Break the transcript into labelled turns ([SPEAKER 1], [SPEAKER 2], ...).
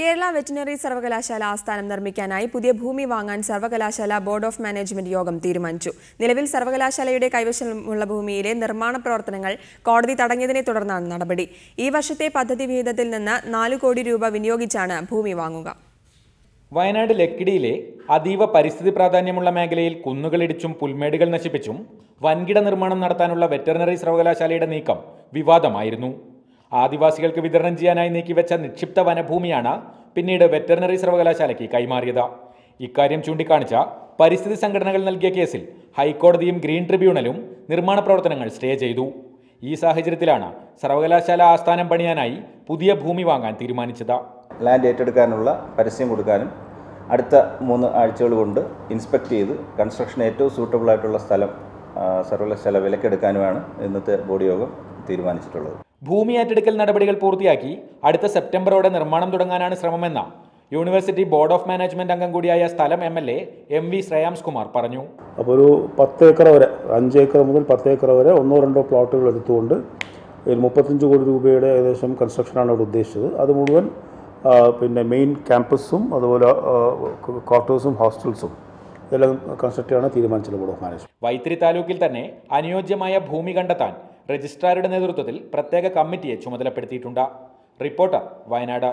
[SPEAKER 1] Kerala veterinary സർവകലാശാല ആസ്ഥാനം നിർമ്മിക്കാനായി പുതിയ ഭൂമി വാങ്ങാൻ സർവകലാശാല ബോർഡ് ഓഫ് മാനേജ്മെന്റ് യോഗം തീരുമാനിച്ചു. നിലവിൽ സർവകലാശാലയുടെ കൈവശമുള്ള ഭൂമിയിലെ നിർമ്മാണ പ്രവർത്തനങ്ങൾ കോടതി തടഞ്ഞതിനെ തുടർന്നാണ് നടപടി. ഈ വർഷത്തെ പദ്ധതി വിഹിതത്തിൽ നിന്ന് നാല് കോടി രൂപ വിനിയോഗിച്ചാണ് ഭൂമി വാങ്ങുക.
[SPEAKER 2] വയനാട് ലക്കിടിയിലെ അതീവ പരിസ്ഥിതി പ്രാധാന്യമുള്ള മേഖലയിൽ കുന്നുകളിടിച്ചും പുൽമേടുകൾ നശിപ്പിച്ചും വൻകിട നിർമ്മാണം നടത്താനുള്ള വെറ്ററിനറി സർവകലാശാലയുടെ നീക്കം വിവാദമായിരുന്നു. ആദിവാസികൾക്ക് വിതരണം ചെയ്യാനായി നീക്കിവെച്ച നിക്ഷിപ്ത വനഭൂമിയാണ് പിന്നീട് വെറ്ററിനറി സർവകലാശാലയ്ക്ക് കൈമാറിയത്. ഇക്കാര്യം ചൂണ്ടിക്കാണിച്ച പരിസ്ഥിതി സംഘടനകൾ നൽകിയ കേസിൽ ഹൈക്കോടതിയും ഗ്രീൻ ട്രിബ്യൂണലും നിർമ്മാണ പ്രവർത്തനങ്ങൾ സ്റ്റേ ചെയ്തു. ഈ സാഹചര്യത്തിലാണ് സർവകലാശാല ആസ്ഥാനം പണിയാനായി പുതിയ ഭൂമി വാങ്ങാൻ തീരുമാനിച്ചത്.
[SPEAKER 3] ലാൻഡ് ഏറ്റെടുക്കാനുള്ള പരസ്യം കൊടുക്കാനും അടുത്ത മൂന്ന് ആഴ്ചകൾ കൊണ്ട് ഇൻസ്പെക്ട് ചെയ്ത് കൺസ്ട്രക്ഷൻ ഏറ്റവും സൂട്ടബിൾ ആയിട്ടുള്ള സ്ഥലം സർവകലാശാല വിലക്കെടുക്കാനുമാണ് ഇന്നത്തെ ബോർഡ് യോഗം തീരുമാനിച്ചിട്ടുള്ളത്.
[SPEAKER 2] ഭൂമി ഏറ്റെടുക്കൽ നടപടികൾ പൂർത്തിയാക്കി അടുത്ത സെപ്റ്റംബറോടെ നിർമ്മാണം തുടങ്ങാനാണ് ശ്രമമെന്ന യൂണിവേഴ്സിറ്റി ബോർഡ് ഓഫ് മാനേജ്മെന്റ് അംഗം കൂടിയായ സ്ഥലം M L A M V Shreyams Kumar പറഞ്ഞു.
[SPEAKER 4] അപ്പോൾ ഒരു പത്ത് ഏക്കർ വരെ അഞ്ച് ഏക്കർ മുതൽ പത്ത് ഏക്കർ വരെ ഒന്നോ രണ്ടോ പ്ലോട്ടുകൾ എടുത്തുകൊണ്ട് മുപ്പത്തഞ്ച് കോടി രൂപയുടെ ഏകദേശം കൺസ്ട്രക്ഷനാണ് അവിടെ ഉദ്ദേശിച്ചത്. അത് മുഴുവൻ പിന്നെ മെയിൻ ക്യാമ്പസും അതുപോലെ ക്വാർട്ടേഴ്സും ഹോസ്റ്റൽസും ഇതെല്ലാം കൺസ്ട്രക്ട് ചെയ്യാനാണ് തീരുമാനിച്ചത് ബോർഡ് ഓഫ് മാനേജ്മെന്റ്.
[SPEAKER 2] വൈത്തിരി താലൂക്കിൽ തന്നെ അനുയോജ്യമായ ഭൂമി കണ്ടെത്താൻ രജിസ്ട്രാറുടെ നേതൃത്വത്തിൽ പ്രത്യേക കമ്മിറ്റിയെ ചുമതലപ്പെടുത്തിയിട്ടുണ്ട്. റിപ്പോർട്ടർ വയനാട്.